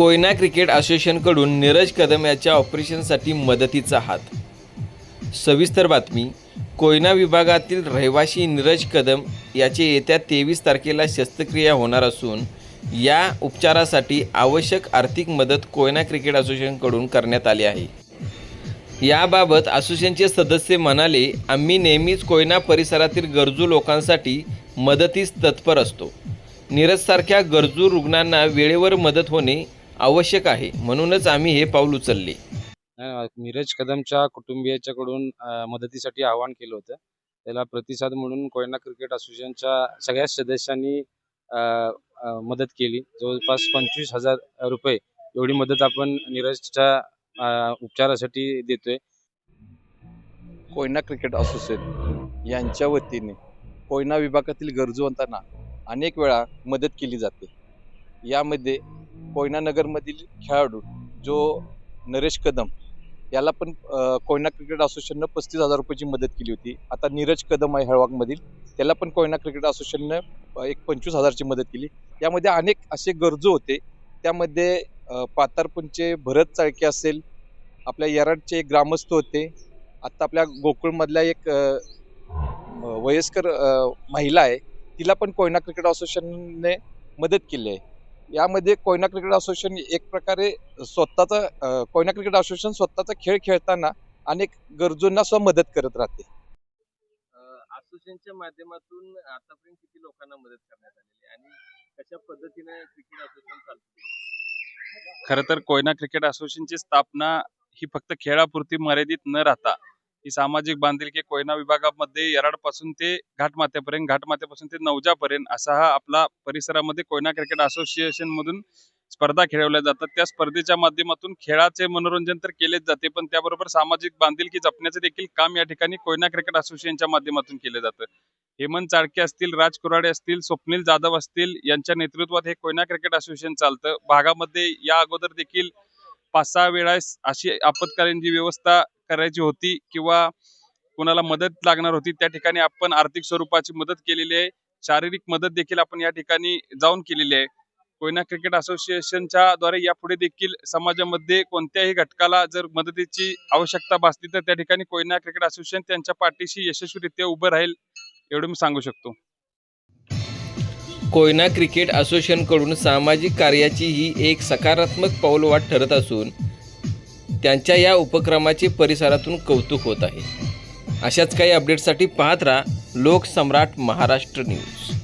Koyna cricket असोसिएशनकडून नीरज कदम याच्या ऑपरेशनसाठी मदतीचा हात. सविस्तर बातमी कोयना विभागातील रहिवासी नीरज कदम याचे येत्या तेवीस तारखेला शस्त्रक्रिया होणार असून या उपचारासाठी आवश्यक आर्थिक मदत कोयना क्रिकेट असोसिएशनकडून करण्यात आली आहे. याबाबत असोसिएशनचे सदस्य म्हणाले आम्ही नेहमीच कोयना परिसरातील गरजू लोकांसाठी मदतीस तत्पर असतो. नीरजसारख्या गरजू रुग्णांना वेळेवर मदत होणे आवश्यक आहे. म्हणूनच आम्ही हे पाऊल उचलले. नीरज कदमच्या कुटुंबियाच्याकडून मदतीसाठी आवाहन केलं होतं. त्याला प्रतिसाद म्हणून कोयना क्रिकेट असोसिएशनच्या सगळ्या सदस्यांनी मदत केली. जवळपास पंचवीस हजार रुपये एवढी मदत आपण नीरजच्या उपचारासाठी देतोय. कोयना क्रिकेट असोसिएशन यांच्या वतीने कोयना विभागातील गरजूवंतांना अनेक वेळा मदत केली जाते. यामध्ये कोयना नगरमधील खेळाडू जो नरेश कदम याला पण कोयना क्रिकेट असोसिएशननं पस्तीस हजार रुपयाची मदत केली होती. आता नीरज कदम आहे हळवागमधील त्याला पण कोयना क्रिकेट असोसिएशननं एक पंचवीस हजारची मदत केली. यामध्ये अनेक असे गरजू होते. त्यामध्ये अ, पातारपूरचे भरत चाळके असेल आपल्या यराडचे एक ग्रामस्थ होते. आत्ता आपल्या गोकुळमधल्या एक वयस्कर महिला आहे तिला पण कोयना क्रिकेट असोसिएशनने मदत केली आहे. यामध्ये कोयना क्रिकेट असोसिएशन एक प्रकारे स्वतःचा कोयना क्रिकेट असोसिएशन स्वतःचा खेळ खेळताना अनेक गरजूंना सुद्धा मदत करत राहते. असोसिएशनच्या माध्यमातून आतापर्यंत किती लोकांना मदत करण्यात आलेली आणि कशा पद्धतीने क्रिकेट असोसिएशन चालतं खरं तर कोयना क्रिकेट असोसिएशनची स्थापना ही फक्त खेळापुरती मर्यादित न राहता ही सामाजिक बांधिलकी कोयना विभागामध्ये यराडपासून ते घाटमाथ्यापर्यंत घाटमाथ्यापासून ते नवजापर्यंत असा हा आपला परिसरामध्ये कोयना क्रिकेट असोसिएशन मधून स्पर्धा खेळवल्या जातात. त्या स्पर्धेच्या माध्यमातून खेळाचे मनोरंजन तर केलेच जाते पण त्याबरोबर सामाजिक बांधिलकी जपण्याचे देखील काम या ठिकाणी कोयना क्रिकेट असोसिएशनच्या माध्यमातून केले जातं. हेमंत चाळके असतील राज कुराडे असतील स्वप्नील जाधव असतील यांच्या नेतृत्वात हे कोयना क्रिकेट असोसिएशन चालतं. भागामध्ये या अगोदर देखील पाच सहा वेळेस अशी आपत्कालीन जी व्यवस्था करायची होती किंवा कोणाला मदत लागणार होती त्या ठिकाणी आपण आर्थिक स्वरूपाची मदत केलेली आहे. शारीरिक मदत देखील आपण या ठिकाणी जाऊन केलेली आहे. कोयना क्रिकेट असोसिएशनच्या द्वारे यापुढे देखील समाजामध्ये कोणत्याही घटकाला जर मदतीची आवश्यकता भासली तर त्या ठिकाणी कोयना क्रिकेट असोसिएशन त्यांच्या पाठीशी यशस्वीरित्या उभं राहील एवढं मी सांगू शकतो. कोयना क्रिकेट असोसिएशनकडून सामाजिक कार्याची ही एक सकारात्मक पाऊलवाट ठरत असून त्यांच्या या उपक्रमाचे परिसरातून कौतुक होत आहे. अशाच काही अपडेट्ससाठी पाहत राहा लोकसम्राट महाराष्ट्र न्यूज